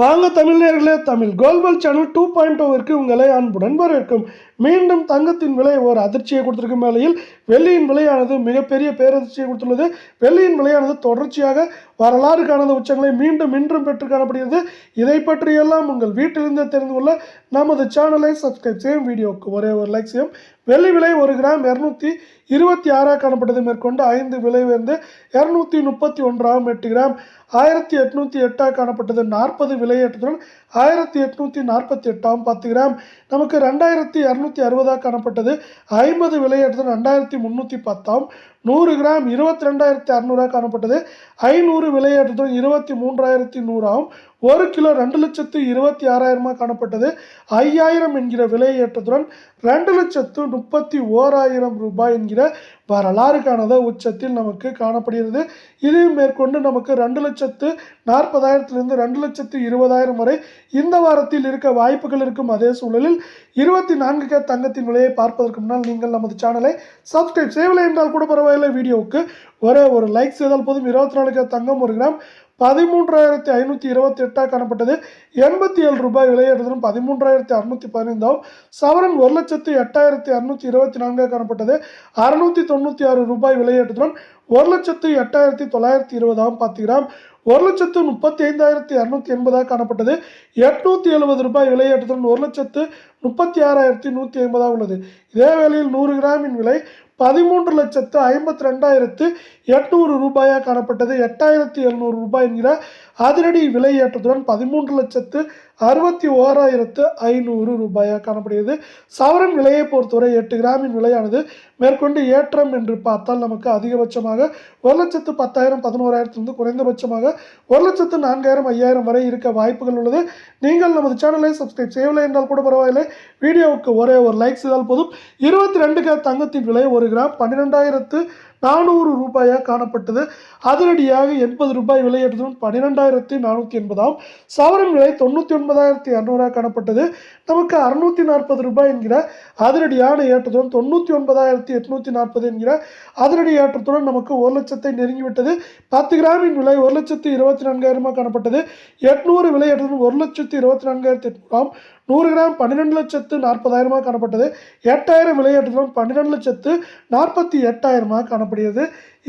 வாங்க தமிழர்களே தமிழ் கோல்வல் சேனல் டூ பாயிண்ட் ஓவிற்கு உங்களை அன்புடன் வரவேற்கும். மீண்டும் தங்கத்தின் விலை ஒரு அதிர்ச்சியை கொடுத்திருக்கும் வேளையில் வெள்ளியின் விலையானது மிகப்பெரிய பேரதிர்ச்சியை கொடுத்துள்ளது. வெள்ளியின் விலையானது தொடர்ச்சியாக வரலாறு காணாத உச்சங்களை மீண்டும் இன்றும் பெற்று காணப்படுகிறது. இதை பற்றியெல்லாம் உங்கள் வீட்டிலிருந்தே தெரிந்து கொள்ள நமது சேனலை சப்ஸ்கிரைப் செய்யும் வீடியோவுக்கு ஒரே ஒரு லைக் செய்யும். வெள்ளி விலை ஒரு கிராம் இரநூத்தி இருபத்தி ஆறாக காணப்பட்டது மேற்கொண்டு ஐந்து விலை உயர்ந்து இரநூத்தி முப்பத்தி ஒன்றாம் எட்டு கிராம் ஆயிரத்தி எட்நூற்றி எட்டாக காணப்பட்டது. நாற்பது விலையேற்றத்துடன் ஆயிரத்தி எட்நூற்றி நாற்பத்தி எட்டாம் பத்து கிராம். நமக்கு ரெண்டாயிரத்தி இரநூத்தி அறுபதாக காணப்பட்டது. ஐம்பது விலையேற்றத்துடன் ரெண்டாயிரத்தி முந்நூற்றி பத்தாம் நூறு கிராம் இருபத்தி ரெண்டாயிரத்தி அறநூறாக காணப்பட்டது. ஐநூறு விலையேற்றத்துடன் இருபத்தி மூன்றாயிரத்தி நூறாம் ஒரு கிலோ ரெண்டு லட்சத்து இருபத்தி ஆறாயிரமாக காணப்பட்டது. ஐயாயிரம் என்கிற விலை ஏற்றத்துடன் ரெண்டு லட்சத்து முப்பத்தி ஓராயிரம் ரூபாய் என்கிற வரலாறு உச்சத்தில் நமக்கு காணப்படுகிறது. இது மேற்கொண்டு நமக்கு ரெண்டு லட்சத்து நாற்பதாயிரத்திலிருந்து ரெண்டு லட்சத்து இருபதாயிரம் வரை இந்த வாரத்தில் இருக்க வாய்ப்புகள் இருக்கும். அதே சூழலில் இருபத்தி நான்கு கே தங்கத்தின் விலையை பார்ப்பதற்கு முன்னால் நீங்கள் நமது சேனலை சப்ஸ்கிரைப் செய்யவில்லை என்றால் கூட பரவாயில்லை. வீடியோவுக்கு ஒரே ஒரு லைக் செய்தால் போதும். இருபத்தி நாலு கே தங்கம் ஒரு கிராம் பதிமூன்றாயிரத்தி ஐநூற்றி இருபத்தி எட்டாக காணப்பட்டது. எண்பத்தி ஏழு ரூபாய் விலையேற்றதும் பதிமூன்றாயிரத்தி அறுநூற்றி பதினைந்தாவும். சவரன் ஒரு லட்சத்து எட்டாயிரத்தி அறுநூற்றி இருபத்தி நான்காக காணப்பட்டது. அறுநூற்றி தொண்ணூற்றி ஆறு ரூபாய் விலையேற்றத்துடன் ஒரு லட்சத்து எட்டாயிரத்தி தொள்ளாயிரத்தி இருபதாம் பார்த்தீங்கன்னா கிராம் ஒரு லட்சத்து முப்பத்தி ஐந்தாயிரத்தி இரநூத்தி எண்பதாக காணப்பட்டது. எட்நூற்றி எழுபது ரூபாய் விலையேற்றத்துடன் ஒரு லட்சத்து முப்பத்தி ஆறாயிரத்தி நூற்றி ஐம்பதாக உள்ளது. இதே வேளையில் நூறு கிராமின் விலை பதிமூன்று லட்சத்து ஐம்பத்தி ரெண்டாயிரத்து எட்நூறு ரூபாயாக காணப்பட்டது. எட்டாயிரத்தி எழுநூறு ரூபாய் என்கிற அதிரடி விலையேற்றத்துடன் பதிமூன்று லட்சத்து அறுபத்தி ஓராயிரத்து ஐநூறு ரூபாயாக காணப்படுகிறது. சவரன் விலையை பொறுத்தவரை எட்டு கிராமின் விலையானது மேற்கொண்டு ஏற்றம் என்று பார்த்தால் நமக்கு அதிகபட்சமாக ஒரு லட்சத்து பத்தாயிரம் பதினோராயிரத்திலிருந்து குறைந்தபட்சமாக ஒரு லட்சத்து நான்காயிரம் ஐயாயிரம் வரை இருக்க வாய்ப்புகள் உள்ளது. நீங்கள் நமது சேனலை சப்ஸ்கிரைப் செய்யவில்லை என்றால் கூட பரவாயில்லை. வீடியோவுக்கு ஒரே ஒரு லைக் செய்தால் போதும். இருபத்தி ரெண்டு கே தங்கத்தின் விலை ஒரு கிராம் பன்னிரெண்டாயிரத்து நானூறு ரூபாயாக காணப்பட்டது. அதிரடியாக எண்பது ரூபாய் விலையேற்றதுடன் பன்னிரெண்டாயிரத்தி நானூற்றி எண்பதாம். சவரன் விலை தொண்ணூற்றி ஒன்பதாயிரத்தி இரநூறாக காணப்பட்டது. நமக்கு அறுநூற்றி நாற்பது ரூபாய் என்கிற அதிரடியான ஏற்றத்துடன் தொண்ணூற்றி ஒன்பதாயிரத்தி எட்நூற்றி நாற்பது என்கிற அதிரடி ஏற்றத்துடன் நமக்கு ஒரு லட்சத்தை நெருங்கிவிட்டது. பத்து கிராமின் விலை ஒரு லட்சத்து இருபத்தி நான்காயிரமாக காணப்பட்டது. எட்நூறு விலை ஏற்றத்துடன் ஒரு லட்சத்து இருபத்தி நான்காயிரத்தி எட்நூறாம் நூறு கிராம் பன்னிரெண்டு லட்சத்து நாற்பதாயிரமாக காணப்பட்டது. எட்டாயிரம் விளையாட்டுகளும் பன்னிரெண்டு லட்சத்து நாற்பத்தி எட்டாயிரமாக காணப்படுகிறது.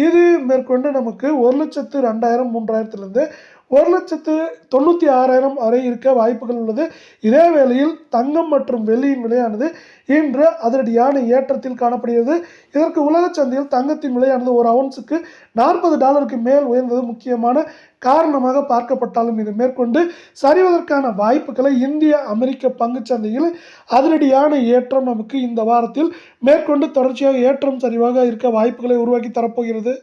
இது மேற்கொண்டு நமக்கு ஒரு லட்சத்து ரெண்டாயிரம் மூன்றாயிரத்துலேருந்து ஒரு லட்சத்து தொண்ணூற்றி ஆறாயிரம் வரை இருக்க வாய்ப்புகள் உள்ளது. இதே வேளையில் தங்கம் மற்றும் வெள்ளியின் விலையானது இன்று அதிரடியான ஏற்றத்தில் காணப்படுகிறது. இதற்கு உலக சந்தையில் தங்கத்தின் விலையானது ஒரு அவுன்ஸுக்கு நாற்பது டாலருக்கு மேல் உயர்ந்தது. முக்கியமான காரணமாக பார்க்கப்பட்டாலும் இது மேற்கொண்டு சரிவதற்கான வாய்ப்புகளை இந்திய அமெரிக்க பங்குச் சந்தையில் அதிரடியான ஏற்றம் நமக்கு இந்த வாரத்தில் மேற்கொண்டு தொடர்ச்சியாக ஏற்றம் சரிவாக இருக்க வாய்ப்புகளை உருவாக்கி தரப்போகிறது.